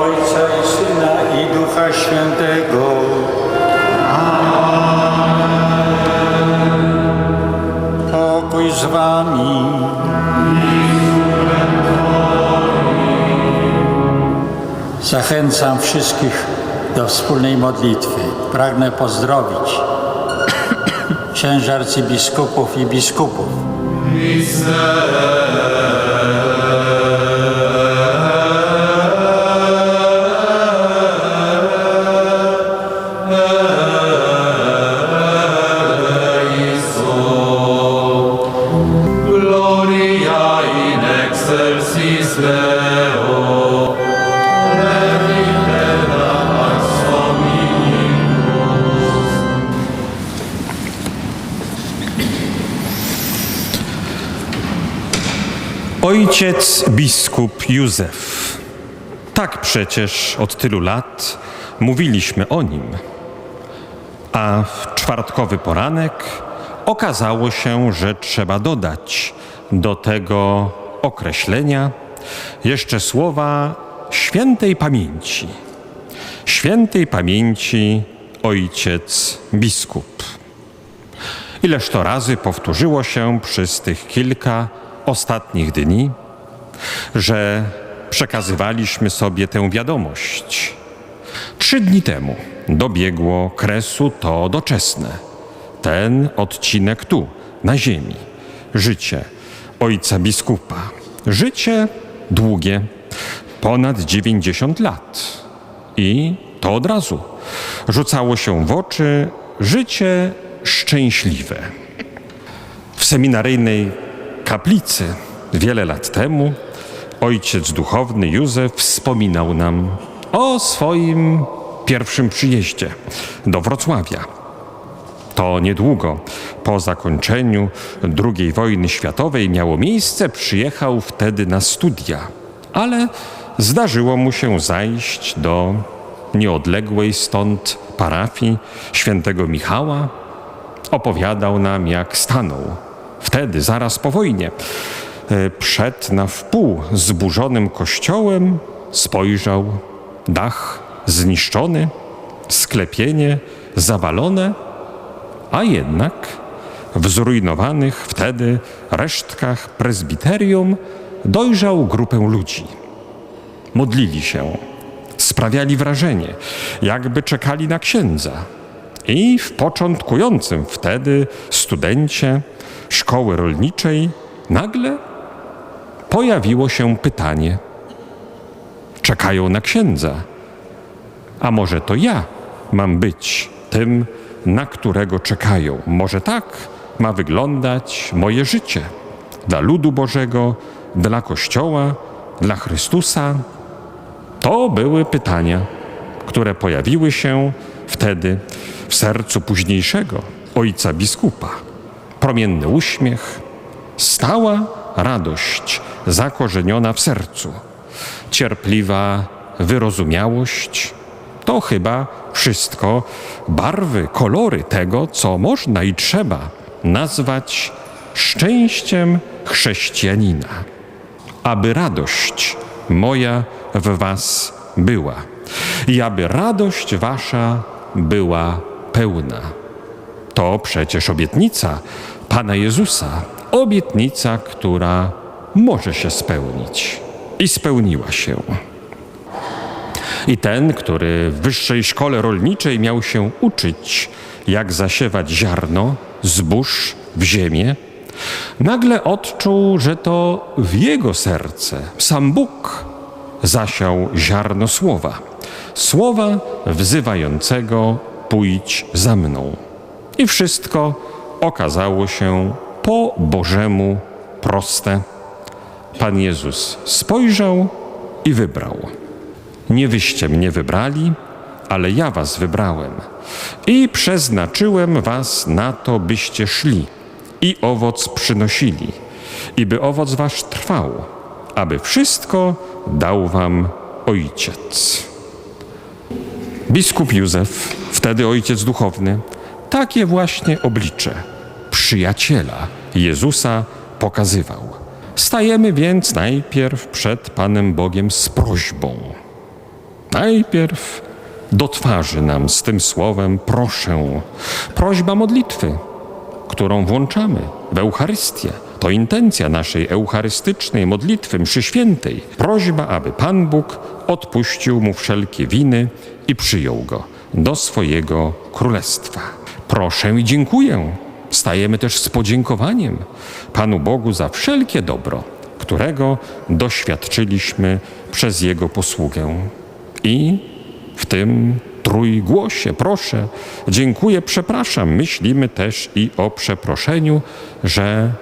Ojca i Syna i Ducha Świętego. Amen. Pokój z wami. Zachęcam wszystkich do wspólnej modlitwy. Pragnę pozdrowić księży arcybiskupów i biskupów. Gloria Ojciec biskup Józef. Tak przecież od tylu lat mówiliśmy o nim. A w czwartkowy poranek okazało się, że trzeba dodać do tego określenia jeszcze słowa świętej pamięci. Świętej pamięci ojciec biskup. Ileż to razy powtórzyło się przez tych kilka ostatnich dni, że przekazywaliśmy sobie tę wiadomość. Trzy dni temu dobiegło kresu to doczesne. Ten odcinek tu, na ziemi. Życie ojca biskupa. Życie długie, ponad 90 lat. I to od razu rzucało się w oczy życie szczęśliwe. W seminaryjnej kaplicy wiele lat temu ojciec duchowny Józef wspominał nam o swoim pierwszym przyjeździe do Wrocławia. To niedługo po zakończeniu II wojny światowej miało miejsce, przyjechał wtedy na studia, ale zdarzyło mu się zajść do nieodległej stąd parafii świętego Michała. Opowiadał nam, jak stanął wtedy, zaraz po wojnie, e, przed na wpół zburzonym kościołem, spojrzał, dach zniszczony, sklepienie zawalone, a jednak w zrujnowanych wtedy resztkach prezbiterium dojrzał grupę ludzi. Modlili się, sprawiali wrażenie, jakby czekali na księdza. I w początkującym wtedy studencie szkoły rolniczej nagle pojawiło się pytanie: czekają na księdza. A może to ja mam być tym, na którego czekają? Może tak ma wyglądać moje życie dla ludu Bożego, dla Kościoła, dla Chrystusa? To były pytania, które pojawiły się wtedy w sercu późniejszego ojca biskupa. Promienny uśmiech, stała radość zakorzeniona w sercu, cierpliwa wyrozumiałość. To chyba wszystko barwy, kolory tego, co można i trzeba nazwać szczęściem chrześcijanina aby radość moja w was była i aby radość wasza była pełna. To przecież obietnica Pana Jezusa, obietnica, która może się spełnić i spełniła się. I ten, który w wyższej szkole rolniczej miał się uczyć, jak zasiewać ziarno, zbóż w ziemię, nagle odczuł, że to w jego serce sam Bóg zasiał ziarno słowa. Słowa wzywającego pójdź za mną. I wszystko okazało się po Bożemu proste. Pan Jezus spojrzał i wybrał. Nie wyście mnie wybrali, ale ja was wybrałem i przeznaczyłem was na to, byście szli i owoc przynosili, i by owoc wasz trwał, aby wszystko dał wam Ojciec. Biskup Józef, wtedy ojciec duchowny, takie właśnie oblicze przyjaciela Jezusa pokazywał. Stajemy więc najpierw przed Panem Bogiem z prośbą. Najpierw do twarzy nam z tym słowem proszę. Prośba modlitwy, którą włączamy w Eucharystię. To intencja naszej eucharystycznej modlitwy mszy świętej. Prośba, aby Pan Bóg odpuścił mu wszelkie winy i przyjął go do swojego królestwa. Proszę i dziękuję. Stajemy też z podziękowaniem Panu Bogu za wszelkie dobro, którego doświadczyliśmy przez Jego posługę. I w tym trójgłosie, proszę, dziękuję, przepraszam, myślimy też i o przeproszeniu, że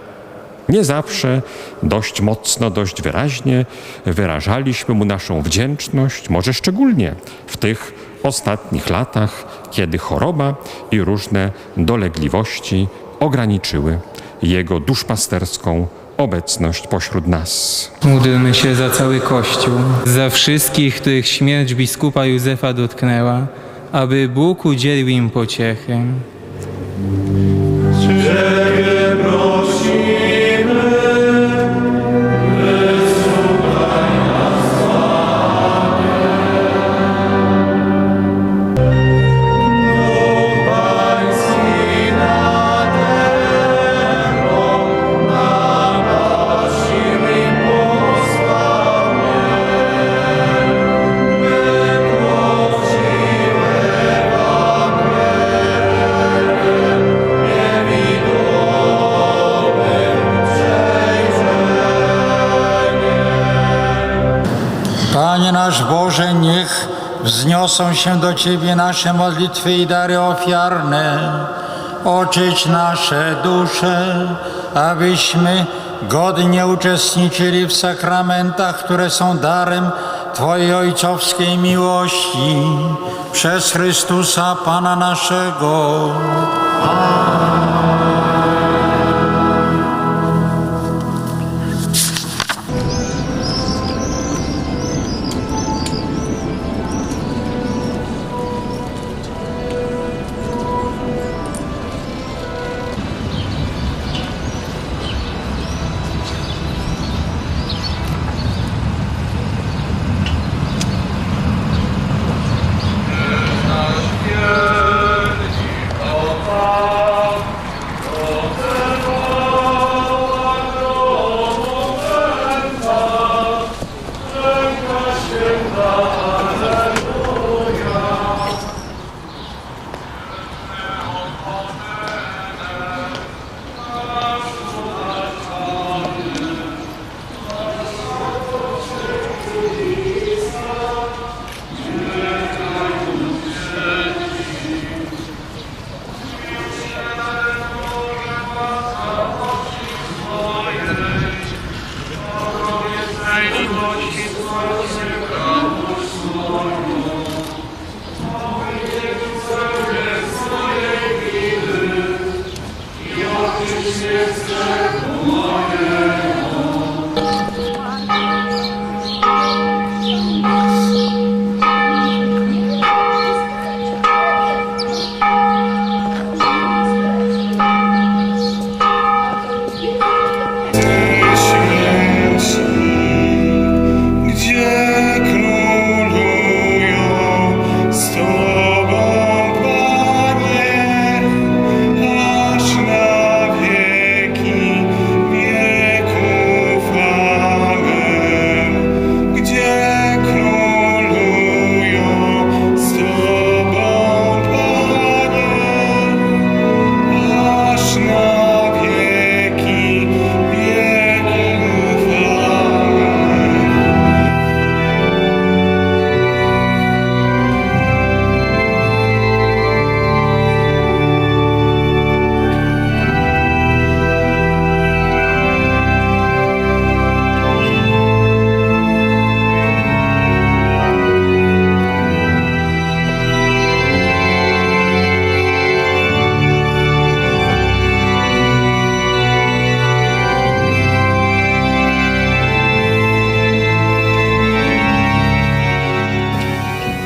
nie zawsze dość mocno, dość wyraźnie wyrażaliśmy mu naszą wdzięczność, może szczególnie w tych ostatnich latach, kiedy choroba i różne dolegliwości ograniczyły jego duszpasterską obecność pośród nas. Módlmy się za cały Kościół, za wszystkich, których śmierć biskupa Józefa dotknęła, aby Bóg udzielił im pociechy. Panie nasz Boże, niech wzniosą się do Ciebie nasze modlitwy i dary ofiarne. Oczyć nasze dusze, abyśmy godnie uczestniczyli w sakramentach, które są darem Twojej ojcowskiej miłości. Przez Chrystusa Pana naszego. Twierdzi,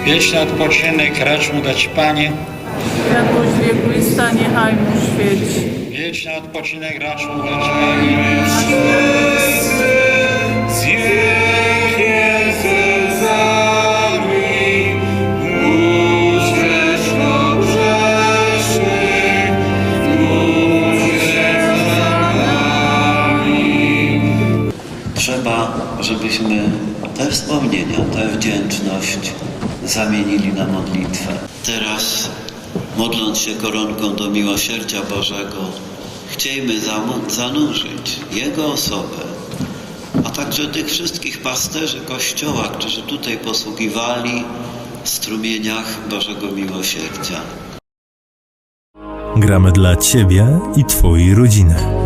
Wieczny odpoczynek racz mu dać Panie. Światłość wiekuista niechaj mu świeci. Wieczny odpoczynek racz mu dać Panie. Zamienili na modlitwę. Teraz, modląc się koronką do miłosierdzia Bożego, chciejmy zanurzyć Jego osobę, a także tych wszystkich pasterzy Kościoła, którzy tutaj posługiwali w strumieniach Bożego Miłosierdzia. Gramy dla Ciebie i Twojej rodziny.